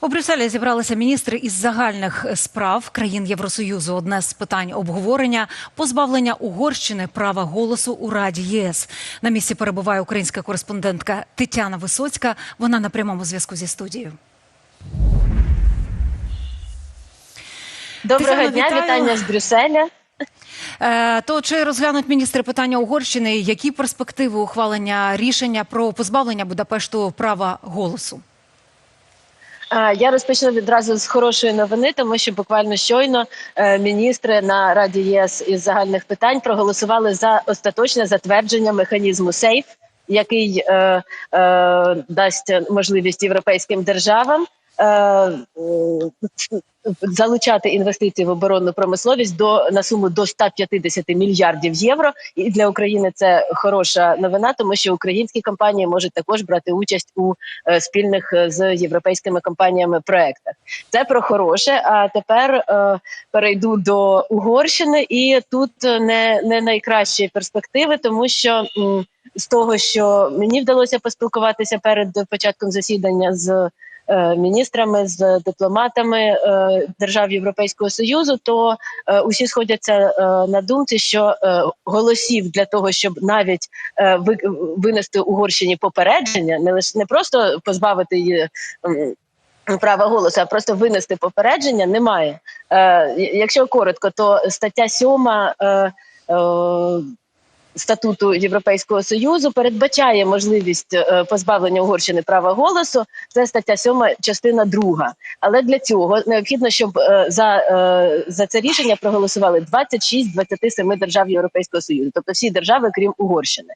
У Брюсселі зібралися міністри із загальних справ країн Євросоюзу. Одне з питань обговорення позбавлення Угорщини права голосу у Раді ЄС. На місці перебуває українська кореспондентка Тетяна Висоцька. Вона на прямому зв'язку зі студією. Доброго Тетяно, дня, вітаю. вітання з Брюсселя. Е, то чи розглянуть міністри питання Угорщини? Які перспективи ухвалення рішення про позбавлення Будапешту права голосу? Я розпочну відразу з хорошої новини, тому що буквально щойно е, міністри на Раді ЄС із загальних питань проголосували за остаточне затвердження механізму СЕЙФ, який е, е, дасть можливість європейським державам. Е, Залучати інвестиції в оборонну промисловість до на суму до 150 мільярдів євро. І для України це хороша новина, тому що українські компанії можуть також брати участь у е, спільних е, з європейськими компаніями проектах. Це про хороше. А тепер е, перейду до Угорщини, і тут не, не найкращі перспективи, тому що з того, що мені вдалося поспілкуватися перед початком засідання з міністрами, з дипломатами е, держав Європейського союзу, то е, усі сходяться е, на думці, що е, голосів для того, щоб навіть е, винести Угорщині попередження, не лише не просто позбавити її. Права голосу, а просто винести попередження немає. Е, якщо коротко, то стаття 7 е, е, статуту Європейського союзу передбачає можливість е, позбавлення Угорщини права голосу. Це стаття 7, частина 2. Але для цього необхідно, щоб е, за, е, за це рішення проголосували 26 з 27 держав Європейського союзу, тобто всі держави, крім Угорщини.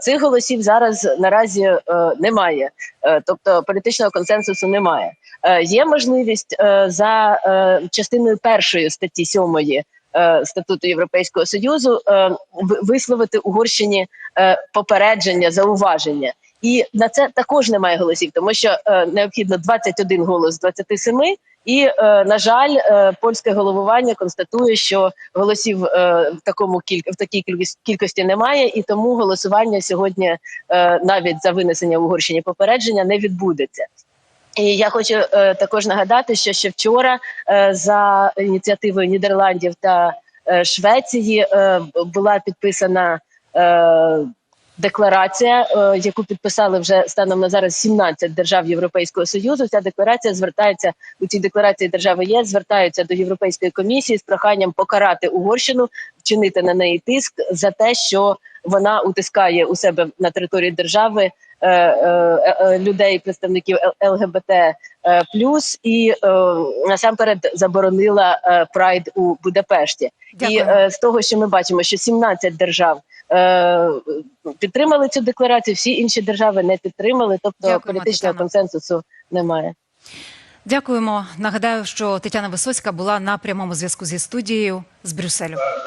Цих голосів зараз наразі немає, тобто політичного консенсусу немає. Є можливість за частиною першої статті 7 е, статуту Європейського союзу е, висловити Угорщині е, попередження, зауваження. І на це також немає голосів, тому що е, необхідно 21 голос з 27, і е, на жаль, е, польське головування констатує, що голосів е, в такому кіль... в такій кількості немає, і тому голосування сьогодні е, навіть за винесення в Угорщині попередження не відбудеться. І я хочу е, також нагадати, що ще вчора е, за ініціативою Нідерландів та е, Швеції е, була підписана е, декларація, е, яку підписали вже станом на зараз 17 держав Європейського союзу. Ця декларація звертається у цій декларації держави ЄС звертаються до Європейської комісії з проханням покарати Угорщину, вчинити на неї тиск за те, що вона утискає у себе на території держави людей, представників ЛГБТ е, плюс, і е, насамперед заборонила е, прайд у Будапешті. Дякую. І е, з того, що ми бачимо, що 17 держав е, підтримали цю декларацію, всі інші держави не підтримали, тобто Дякуємо, політичного консенсусу немає. Дякуємо. Нагадаю, що Тетяна Висоцька була на прямому зв'язку зі студією з Брюсселю.